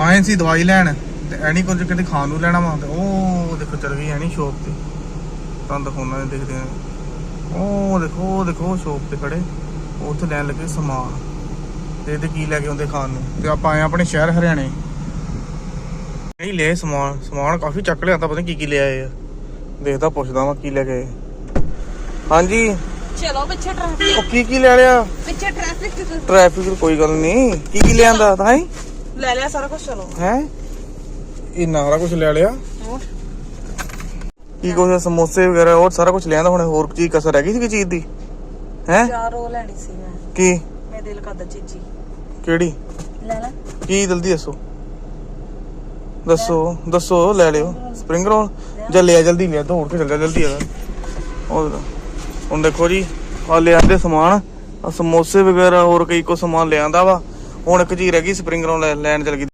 ਆਏ ਸੀ ਦਵਾਈ ਲੈਣ ਤੇ ਐਣੀ ਕੁਝ ਕਹਿੰਦੇ ਖਾਣ ਨੂੰ ਲੈਣਾ ਵਾ ਤੇ ਉਹ ਦੇਖੋ ਚਲ ਗਈ ਐਣੀ ਸ਼ੋਪ ਤੇ। ਤੁਹਾਨੂੰ ਦਿਖਾਉਣਾ ਨੇ ਦੇਖਦੇ ਆ। ਉਹ ਦੇਖੋ ਉਹ ਦੇਖੋ ਸ਼ੋਪ ਤੇ ਖੜੇ। ਉੱਥੇ ਲੈਣ ਲੱਗੇ ਸਮਾਨ। ਤੇ ਇਹਦੇ ਕੀ ਲੈ ਕੇ ਆਉਂਦੇ ਖਾਣ ਨੂੰ? ਤੇ ਆਪਾਂ ਆਏ ਆਪਣੇ ਸ਼ਹਿਰ ਹਰਿਆਣੇ। ਨਹੀਂ ਲੈ ਸਮਾਨ। ਸਮਾਨ ਕਾਫੀ ਚੱਕ ਲਿਆ ਤਾਂ ਪਤਾ ਕੀ ਕੀ ਲੈ ਆਏ ਆ। ਦੇਖਦਾ ਪੁੱਛਦਾ ਵਾਂ ਕੀ ਲੈ ਕੇ ਹਾਂਜੀ। ਚਲੋ ਪਿੱਛੇ ਟ੍ਰੈਫਿਕ ਉਹ ਕੀ ਕੀ ਲੈ ਲਿਆ? ਪਿੱਛੇ ਟ੍ਰੈਫਿਕ ਟ੍ਰੈਫਿਕ ਕੋਈ ਗੱਲ ਨਹੀਂ ਕੀ ਕੀ ਲਿਆਂਦਾ ਤਾਂ ਹੀ? ਲੈ ਲਿਆ ਸਾਰਾ ਕੁਝ ਚਲੋ। ਹੈ? ਇਹ ਨਾਰਾ ਕੁਝ ਲੈ ਲਿਆ? ਹੋਰ? ਕੀ ਕੁਝ ਸਮੋਸੇ ਵਗੈਰਾ ਹੋਰ ਸਾਰਾ ਕੁਝ ਲਿਆਂਦਾ ਹੁਣ ਹੋਰ ਚੀਜ਼ ਕਸਰ ਰਹਿ ਗਈ ਸੀ ਕੋਈ ਚੀਜ਼ ਦੀ? ਹੈ? ਚਾਰ ਉਹ ਲੈਣੀ ਸੀ ਮੈਂ। ਕੀ? ਮੈਂ ਦਿਲ ਕਰਦਾ ਚੀਚੀ ਕਿਹੜੀ? ਲੈ ਲੈ। ਕੀ ਜਲਦੀ ਦੱਸੋ? ਦੱਸੋ ਦੱਸੋ ਲੈ ਲਿਓ। Spring roll? ਜਾਂ ਲਿਆ ਜਲਦੀ ਲਿਆ ਦੌੜ ਕੇ ਚੱਲ ਜਾ ਜਲਦੀ ਆ। ਉਹ। ਹੁਣ ਦੇਖੋ ਜੀ ਆ ਲਿਆਂਦੇ ਸਮਾਨ ਆ ਸਮੋਸੇ ਵਗੈਰਾ ਹੋਰ ਕਈ ਕੋ ਸਮਾਨ ਲਿਆਂਦਾ ਵਾ। ਹੁਣ ਇੱਕ ਚੀਜ਼ ਰਹਿ ਗਈ ਸਪਰਿੰਗ ਰੋਲ ਲੈਣ ਚਲ ਗਈ।